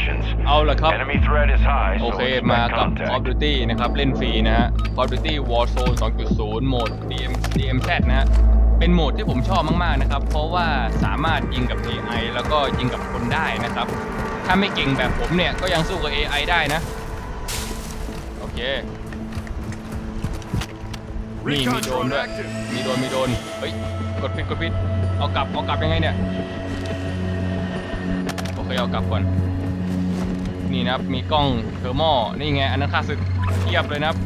missions. เอาละครับ Enemy threat is high, โอ so เค expect มากับ Call of contact. Duty นะครับ เล่นฟรีนะฮะ Call of Duty Warzone 2.0 โหมด DM DMZ นะฮะ เป็นโหมดที่ผมชอบมาก ๆ นะครับ เพราะว่าสามารถยิงกับ AI แล้วก็ยิงกับคนได้นะครับ ถ้าไม่เก่งแบบผมเนี่ย ก็ยังสู้กับ AI ได้นะ โอเค นี่มีโดรนด้วยมีโดรนมีโดรนเฮ้ย กดผิดกดผิดเอากลับ เอากลับยังไงเนี่ย โอเค เอากลับก่อน นี่นะครับ มีกล้องเทอร์โมนี่ไง อันนั้นค่าศึกเทียบเลยนะครับ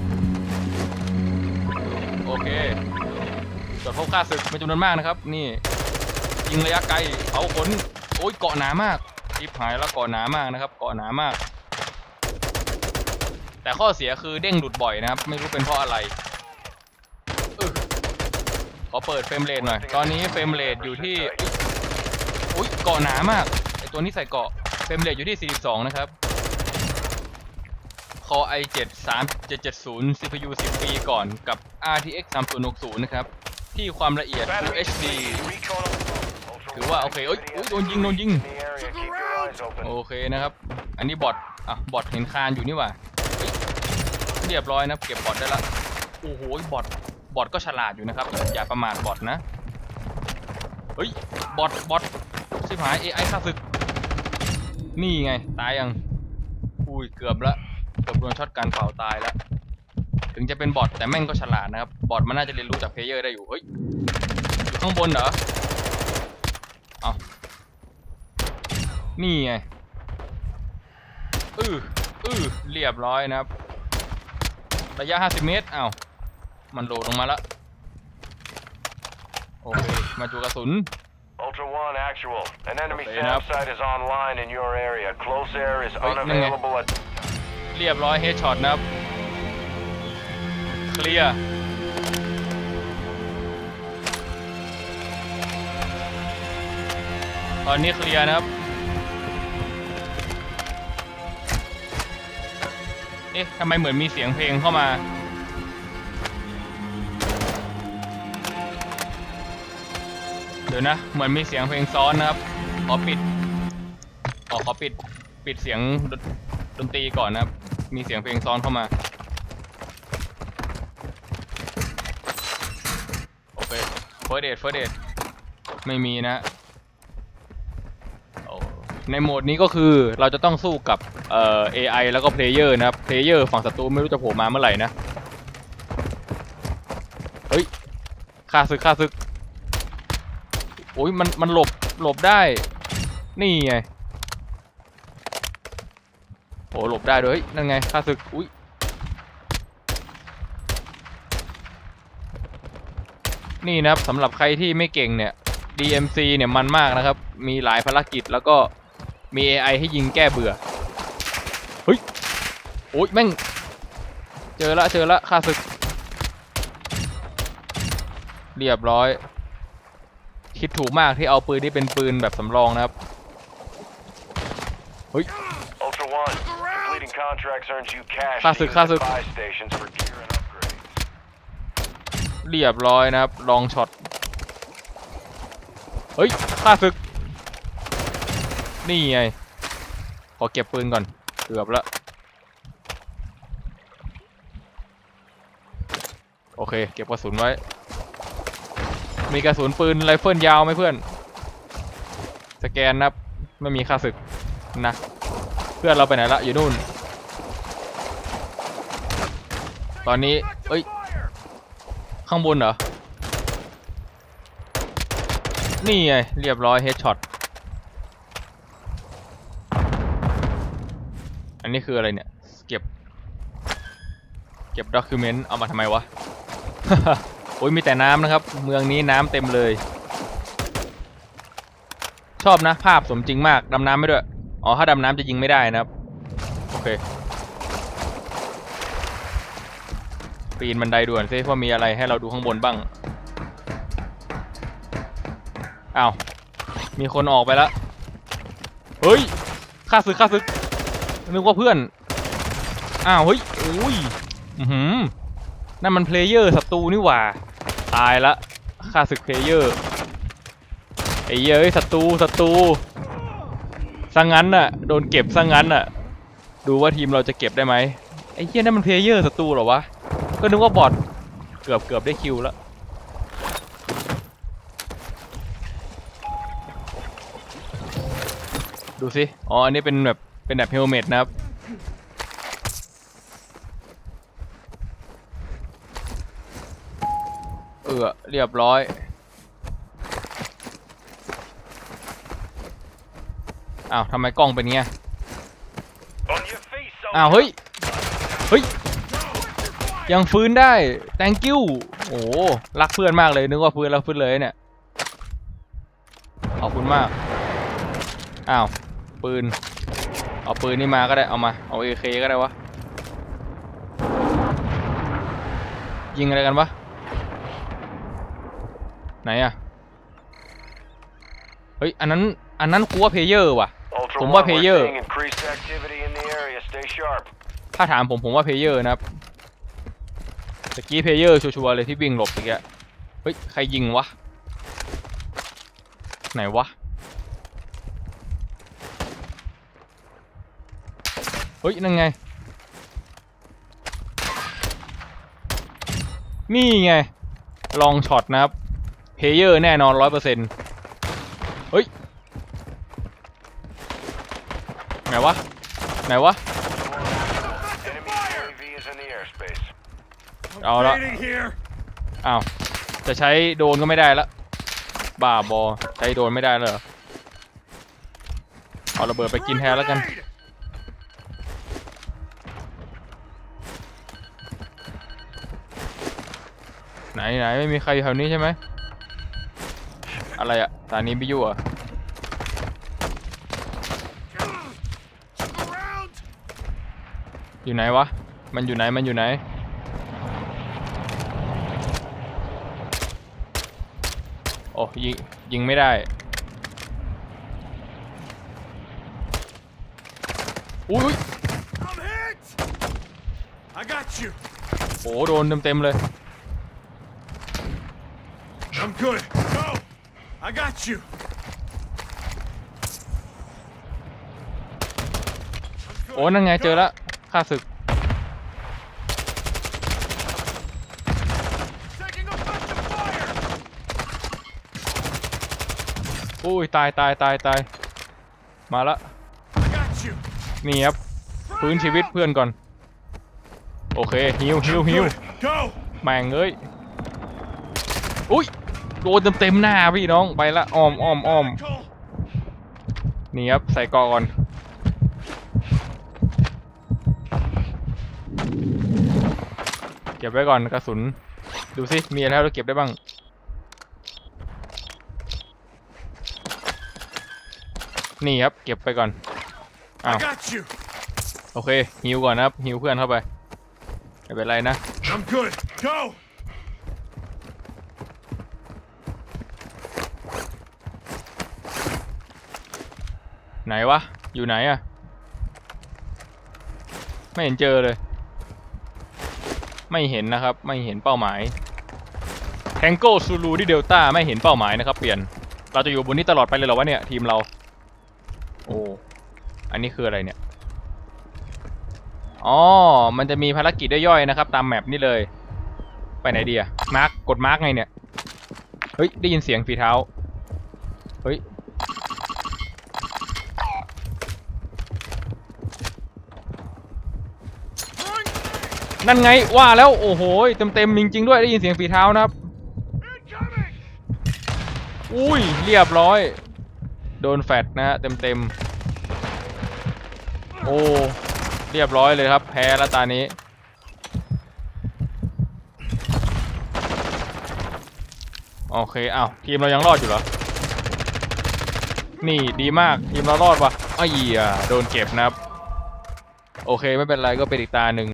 โอเคตรวจพบค่าศึกเป็นจำนวนมากนะครับ นี่ยิงระยะไกลเอาขนโอ้ยเกาะหนามากทิปหายแล้วเกาะหนามากนะครับ เกาะหนามาก แต่ข้อเสียคือเด้งหลุดบ่อยนะครับ ไม่รู้เป็นเพราะอะไรขอเปิดเฟรมเรทหน่อย ตอนนี้เฟรมเรทอยู่ที่อุ๊ยอุ้ยเกาะหนามากไอตัวนี้ใส่เกาะเฟรมเรทอยู่ที่ 42 นะครับ Core i7 3770 CPU 10 ปีก่อนกับ RTX 3060 นะครับ ที่ความละเอียด Full HD ถือว่าโอเคเอ้ยโดนยิง โดนยิง โอเคนะครับ อันนี้บอทอะบอทเห็นคานอยู่นี่ว่าเรียบร้อยนะเก็บบอทได้ละโอ้โหบอทบอทก็ฉลาดอยู่นะครับ อย่าประมาทบอทนะ เฮ้ย บอทบอทชิบหาย AI ฆ่าศึก นี่ไง ตายยัง อุ้ย เกือบละ เกือบโดนช็อตการเป่าตายแล้ว ถึงจะเป็นบอทแต่แม่งก็ฉลาดนะครับ บอทมันน่าจะเรียนรู้จากเพลเยอร์ได้อยู่เฮ้ยอยู่ข้างบนเหรอเอานี่ไงอืออือเรียบร้อยนะครับ ระยะ 50 เมตรอ้าวมันโหลดลงมาแล้วโอเค มาจูกระสุน Ultra One, actual. An enemy Okay, SAM enough. site is online in your area. Close air is Wait, no, no. unavailable at เรียบร้อยเฮดช็อตนะครับ เคลียร์ตอนนี้เคลียร์นะครับ เอ๊ะทำไมเหมือนมีเสียงเพลงเข้ามาเดี๋ยวนะเหมือนมีเสียงเพลงซ้อนนะครับ ขอปิดออขอปิด ปิดเสียงดดนตรีก่อนนะครับ มีเสียงเพลงซ้อนเข้ามา โอเคเฟิร์สเดทเฟิร์สเดทไม่มีนะโอ้ในโหมดนี้ก็คือเราจะต้องสู้กับเอ่อ AI แล้วก็เพลเยอร์นะครับเพลเยอร์ฝั่งศัตรูไม่รู้จะโผล่มาเมื่อไหร่นะ เฮ้ยฆ่าศึกฆ่าศึกโอ้ยมันมันหลบหลบได้ นี่ไง โอ้หลบได้ด้วยเฮ้ยนั่นไงฆ่าศึกอุ้ยนี่นะครับสำหรับใครที่ไม่เก่งเนี่ย DMC เนี่ยมันมากนะครับ มีหลายภารกิจแล้วก็มี AI ให้ยิงแก้เบื่อเฮ้ยโอ้ยแม่ง เจอละเจอละฆ่าศึก เรียบร้อย คิดถูกมากที่เอาปืนที่เป็นปืนแบบสำรองนะครับ Ultra One. Completing contracts earns you cash to Classic, use classic. at buy stations for gear and upgrades. เรียบร้อยนะครับ ลองช็อต เฮ้ยฆ่าศึก นี่ไง ขอเก็บปืนก่อน เกือบละ โอเค เก็บกระสุนไว้ มีกระสุนปืนไรเฟิลยาวไหมเพื่อน สแกนนะครับ ไม่มีค่าศึกนะ เพื่อนเราไปไหนละ อยู่นู่น ตอนนี้เอ้ย ข้างบนเหรอ นี่ไง เรียบร้อยเฮดช็อต อันนี้คืออะไรเนี่ย เก็บ เก็บด็อกิเมนต์เอามาทำไมวะ โอ้ยมีแต่น้ำนะครับ เมืองนี้น้ำเต็มเลย ชอบนะ ภาพสมจริงมาก ดำน้ำไม่ด้วย อ๋อ ถ้าดำน้ำจะยิงไม่ได้นะครับ โอเค ปีนบันไดด่วนซิว่ามีอะไรให้เราดูข้างบนบ้างอ้าวมีคนออกไปแล้ว เฮ้ยฆ่าศึกฆ่าศึกนึกว่าเพื่อน อ้าว เฮ้ยอุ้ยอือหือนั่นมันเพลเยอร์ศัตรูนี่หว่า ตายละฆ่าศึกเพลเยอร์ไอ้เย้ยศัตรูศัตรูซะงั้นน่ะโดนเก็บซะงั้นน่ะ ดูว่าทีมเราจะเก็บได้ไหมไอ้เหี้ยนั่นมันเพลเยอร์ศัตรูหรอวะ ก็นึกว่าบอทเกือบเกือบได้คิวแล้วดูสิอ๋ออันนี้เป็นแบบเป็นแบบเฮลเมตนะครับเออเรียบร้อยอ้าวทำไมกล้องเป็นเงี้ย On your feet, soldier. อ้าวเฮ้ยเฮ้ย ยังฟื้นได้ thank you โอ้โหรักเพื่อนมากเลย นึกว่าฟื้นแล้วฟื้นเลยเนี่ย ขอบคุณมาก อ้าว ปืน เอาปืนนี่มาก็ได้ เอามา เอา AK ก็ได้วะ ยิงอะไรกันวะ ไหนอะเฮ้ย อันนั้น อันนั้นกูว่าเพลเยอร์ว่ะ Ultra ผม One, ว่า we're player. seeing increased activity in the area. Stay sharp. ถ้าถามผมผมว่าเพลเยอร์นะครับ ตะกี้เพลเยอร์ชัวร์ๆเลยที่วิ่งหลบตะกี้เฮ้ย ใครยิงวะ ไหนวะ เฮ้ย นั่นไง นี่ไง ลองช็อตนะครับ เพลเยอร์แน่นอนร้อยเปอร์เซ็นต์เฮ้ย ไหนวะ ไหนวะ เอาละอ้าวจะใช้โดรนก็ไม่ได้ละบ้าบอใช้โดรนไม่ได้แล้วเหรอเอาระเบิดไปกินแทนแล้วกันไหนไหนไม่มีใครอยู่แถวนี้ใช่ไหมอะไรอะสถานีบิยุอะอยู่ไหนวะ มันอยู่ไหน มันอยู่ไหน โอ้ยิงยิงไม่ได้ อุ้ย I'm hit! I got you. โอ้โหโดนเต็มๆเลย I'm good. Go! I got you. โอ้นั่นไงเจอละค่าศึก อุ้ยตายตายตายตายมาละนี่ครับฟื้นชีวิตเพื่อนก่อน โอเคฮิวฮิวฮิวแม่งเอ้ยอุ้ยโดนเต็มๆหน้าพี่น้องไปละอ้อมอ้อมอ้อมนี่ครับใส่กอก่อนเก็บไว้ก่อนกระสุนดูสิมีอะไรให้เราเก็บได้บ้าง นี่ครับ เก็บไปก่อนอ้าว I got you. โอเคฮิวก่อนนะครับฮิวเพื่อนเข้าไปไม่เป็นไรนะ I'm good. Go! ไหนวะ อยู่ไหนอะไม่เห็นเจอเลย ไม่เห็นนะครับ ไม่เห็นเป้าหมายแทงโก้ซูลูที่เดลต้าไม่เห็นเป้าหมายนะครับ เปลี่ยน เราจะอยู่บนนี้ตลอดไปเลยเหรอวะเนี่ย ทีมเรา โอ้อันนี้คืออะไรเนี่ยอ๋อมันจะมีภารกิจย่อยๆนะครับ ตามแมปนี่เลย ไปไหนดีอะมาร์กกดมาร์กไงเนี่ยเฮ้ยได้ยินเสียงฝีเท้าเฮ้ยนั่นไงว่าแล้วโอ้โหเต็มเต็มๆจริงๆด้วยได้ยินเสียงฝีเท้านะครับ อุ้ยเรียบร้อย โดนแฟดนะฮะเต็มเต็มๆ โอ้ เรียบร้อยเลยครับ แพ้แล้วตานี้ โอเคอ้าวทีมเรายังรอดอยู่เหรอ นี่ดีมากทีมเรารอดว่ะอ้าวเหี้ยโดนเก็บนะครับ โอเคไม่เป็นไรก็เป็นอีกตาหนึ่ง